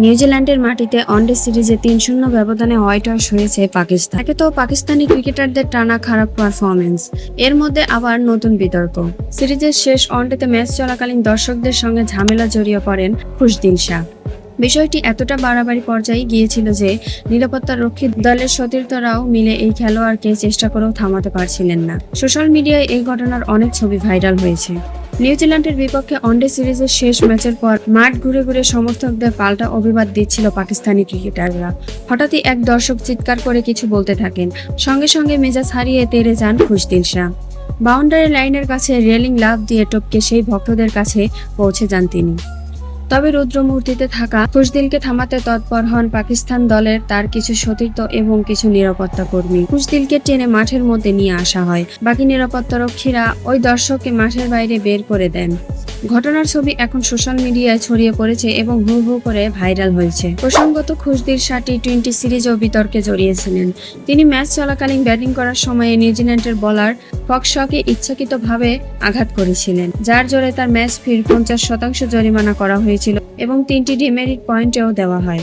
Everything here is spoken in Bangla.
নিউজিল্যান্ডের মাটিতে ওয়ানডে সিরিজে তিন শূন্য ব্যবধানে হোয়াইট ওয়াশ হয়েছে পাকিস্তান। একে তো পাকিস্তানি ক্রিকেটারদের টানা খারাপ পারফরমেন্স এর মধ্যে আবার নতুন বিতর্ক। সিরিজের শেষ ওয়ানডেতে ম্যাচ চলাকালীন দর্শকদের সঙ্গে ঝামেলা জড়িয়ে পড়েন খুশদিন শাহ। বিষয়টি এতটা বাড়াবাড়ি পর্যায়ে গিয়েছিল যে নিরাপত্তা রক্ষী দলের সতীর্থরাও মিলে এই খেলোয়াড়কে চেষ্টা করেও থামাতে পারছিলেন না। সোশ্যাল মিডিয়ায় এই ঘটনার অনেক ছবি ভাইরাল হয়েছে। নিউজিল্যান্ডের বিপক্ষে ওয়ানডে সিরিজের শেষ ম্যাচের পর মাঠ ঘুরে ঘুরে সমর্থকদের পাল্টা অভিবাদ দিচ্ছিল পাকিস্তানি ক্রিকেটাররা। হঠাৎই এক দর্শক চিৎকার করে কিছু বলতে থাকেন। সঙ্গে সঙ্গে মেজাজ হারিয়ে তেরে যান খুশদিন শাহ বাউন্ডারি লাইনের কাছে রেলিং লাভ দিয়ে টপকে সেই ভক্তদের কাছে পৌঁছে যান তিনি। তবে রুদ্রমূর্তিতে থাকা খুশদিলকে থামাতে তৎপর হন পাকিস্তান দলের তার কিছু সতীর্থ এবং কিছু নিরাপত্তা কর্মী। খুশদিলকে টেনে মাঠের মধ্যে নিয়ে আসা হয়। বাকি নিরাপত্তারক্ষীরা ওই দর্শককে মাঠের বাইরে বের করে দেন। ঘটনার ছবি এখন সোশ্যাল মিডিয়ায় ছড়িয়ে পড়েছে এবং হু হু করে ভাইরাল হয়েছে। প্রসঙ্গত, খুশদির সাটি টোয়েন্টি সিরিজও বিতর্কে জড়িয়েছিলেন। তিনি ম্যাচ চলাকালীন ব্যাটিং করার সময়ে নিউজিল্যান্ডের বলার ফকশকে ইচ্ছাকৃতভাবে আঘাত করেছিলেন, যার জোরে তার ম্যাচ ফির পঞ্চাশ শতাংশ জরিমানা করা হয়েছিল এবং তিনটি ডিমেরিট পয়েন্টেও দেওয়া হয়।